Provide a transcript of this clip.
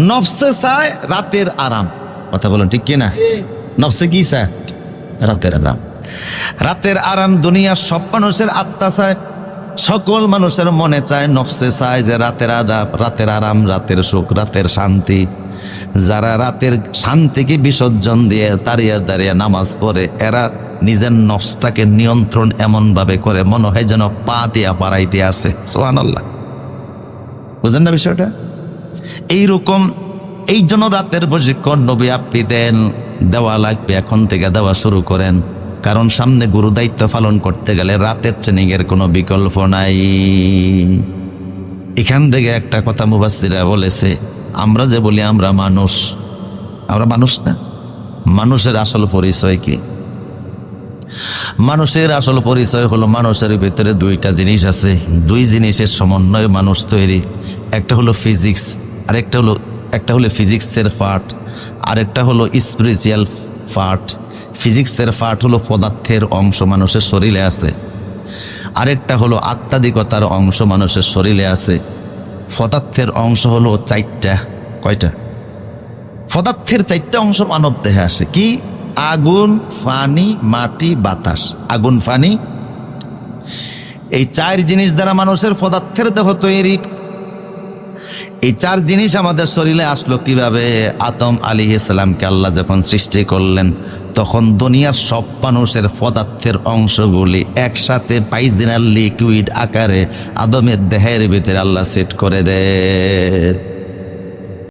নফসে চায় রাতের আরাম। কথা বলেন, ঠিক কিনা? নফসে কি চায়? রাতের আরাম। রাতের আরাম দুনিয়ার সব মানুষের আত্মা চায়, সকল মানুষের মনে চায় নফসে চায় যে রাতের আদাব, রাতের আরাম, রাতের সুখ, রাতের শান্তি। যারা রাতের শান্তিকে বিসর্জন দিয়ে দাঁড়িয়ে দাঁড়িয়ে নামাজ পড়ে, এরা নিজের নফসটাকে নিয়ন্ত্রণ এমনভাবে করে, মনে হয় যেন পা দিয়া পাড়াইতে আছে। সোহান আল্লাহ বুঝেন না বিষয়টা? এইরকম এই জন্য রাতের প্রশিক্ষণ নবী আপনি দেন, দেওয়া লাগবে, এখন থেকে দেওয়া শুরু করেন। কারণ সামনে গুরু দায়িত্ব পালন করতে গেলে রাতের ট্রেনিং এর কোনো বিকল্প নাই। এখান থেকে একটা কথা মুবাসিরা বলেছে, আমরা যে বলি, আমরা মানুষ। আমরা মানুষ না? মানুষের আসল পরিচয় কি? মানুষের আসল পরিচয় হলো মানুষের ভিতরে দুইটা জিনিস আছে। দুই জিনিসের সমন্বয়ে মানুষ তৈরি। একটা হলো ফিজিক্স আরেকটা হলো, একটা হলো ফিজিক্সের পার্ট আরেকটা হলো স্পিরিচুয়াল পার্ট ফিজিক্সের পার্ট হলো পদার্থের অংশ মানুষের শরীরে আছে। আরেকটা হলো আত্মাধিকতার অংশ মানুষের শরীরে আছে। পদার্থের অংশ হলো চারটা, কয়টা? পদার্থের চারটা অংশ মানব দেহে আসে কি? আগুন, পানি, মাটি, বাতাস। আগুন, পানি। এই চার জিনিস দ্বারা মানুষের পদার্থের দেহ তৈরি। এই চার জিনিস আমাদের শরীরে আসলো কীভাবে? আতম আলী ইসলামকে আল্লাহ যখন সৃষ্টি করলেন, তখন দুনিয়ার সব মানুষের পদার্থের অংশগুলি একসাথে পাইজিনাল লিকুইড আকারে আদমের দেহের ভিতরে আল্লাহ সেট করে দেয়